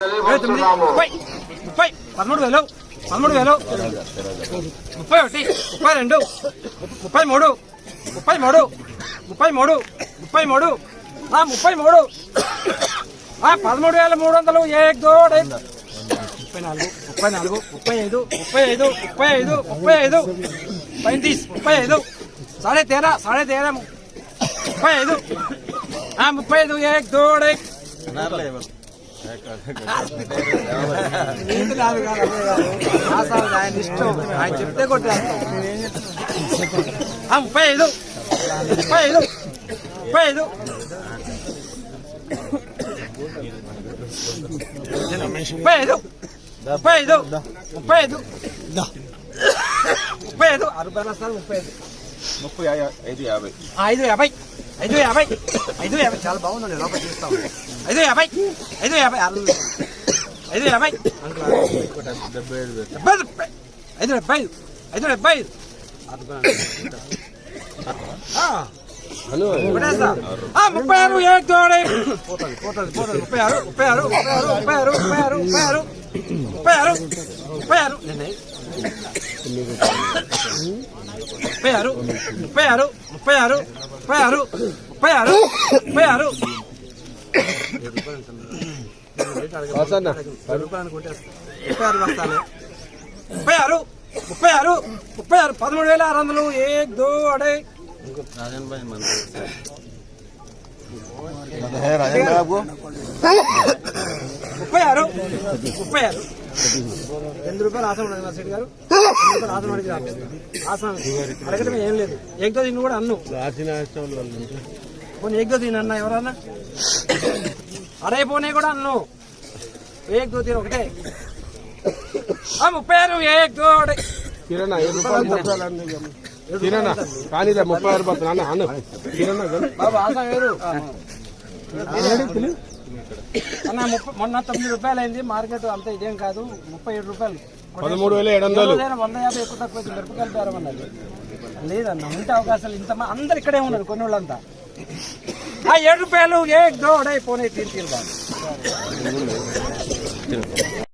ఇరవై తొమ్మిది ముప్పై ముప్పై పదమూడు వేలు పదమూడు వేలు ముప్పై ఒకటి ముప్పై రెండు ముప్పై మూడు ముప్పై మూడు ముప్పై మూడు ముప్పై మూడు ఆ, ముప్పై మూడు ఆ, పదమూడు వేల మూడు వందలు ఏక్ దోడ్ ఏక్. ముప్పై నాలుగు ముప్పై నాలుగు ముప్పై ఐదు ముప్పై ఐదు ముప్పై ఐదు ముప్పై ఐదు पैंतीस ముప్పై ఐదు సాడే తేరా సాడే తేరా ముప్పై ఐదు ఆ, ముప్పై ఐదు ఏక్ దోడ్ ఏక్ ఆయన చెప్తే కొట్టేస్తాం ముప్పై ఐదు ముప్పై ఐదు ముప్పై ఐదు ముప్పై ఐదు ముప్పై ఐదు ముప్పై ఐదు ముప్పై ఐదు ఆరు ముప్పై ఐదు ముప్పై ఐదు యాభై ఐదు యాభై ఐదు యాభై ఐదు యాభై. చాలా బాగుందండి లోపల చూస్తాం. ఐదు యాభై ఐదు యాభై. ఆరు ఐదు యాభై. డెబ్బై ఐదు డెబ్బై రూపాయలు ఐదు డెబ్బై ఐదు ఐదు డెబ్బై ఐదు. ఆ, కొట్టేస్తా. ఆ, ముప్పై ఆరు ఏక్ తోడే. పోతుంది పోతుంది పోతుంది. ముప్పై ఆరు ముప్పై ఆరు ముప్పై ఆరు ముప్పై ఆరు ముప్పై ఆరు ముప్పై ఆరు ముప్పై ఆరు ముప్పై ఆరు. నిన్నే. ముప్పై ఆరు ముప్పై ఆరు ముప్పై ఆరు ముప్పై ఆరు ముప్పై ఆరు ముప్పై ఆరు. ముప్పై ఆరు ముప్పై ఆరు ముప్పై ఆరు ముప్పై ఆరు పదమూడు వేల ఆరు వందలు. ఏక్ దో అడే. ముప్పై ఆరు ముప్పై ఆరు. రెండు రూపాయలు ఆసం ఉండదు సెట్ గారు. రూపాయలు ఆసం అడిగి ఆసం అడగటమే ఏం లేదు. ఏకదో తిని కూడా అన్ను. పోనీ ఏకదో తిని అన్న ఎవరన్నా? అడే పోనీ కూడా అన్ను. ఏకదో తిని ఒకటే. ముప్పై ఆరు ఏక్ దో అడే కిరణా రూపాయలు ముప్పై కిరణా కానీ ఇదే ముప్పై ఆరు రూపాయలు అన్న అన్న. కిరణా బాబు ఆసం వేరు అన్న ముప్పై మొన్న తొమ్మిది రూపాయలు అయింది మార్కెట్ అంతా ఇదేం కాదు ముప్పై ఏడు రూపాయలు. పదమూడు వేల ఏడు వందలు. వంద యాభై ఎక్కువ తక్కువ మిరపకాయలు బేరమన్నది లేదన్న ఉంటే అవకాశాలు ఇంత అందరు ఇక్కడే ఉన్నారు కొన్ని వాళ్ళంతా ఆ ఏడు రూపాయలు ఏ దోడై పోనీ తీరు తీరు బాబు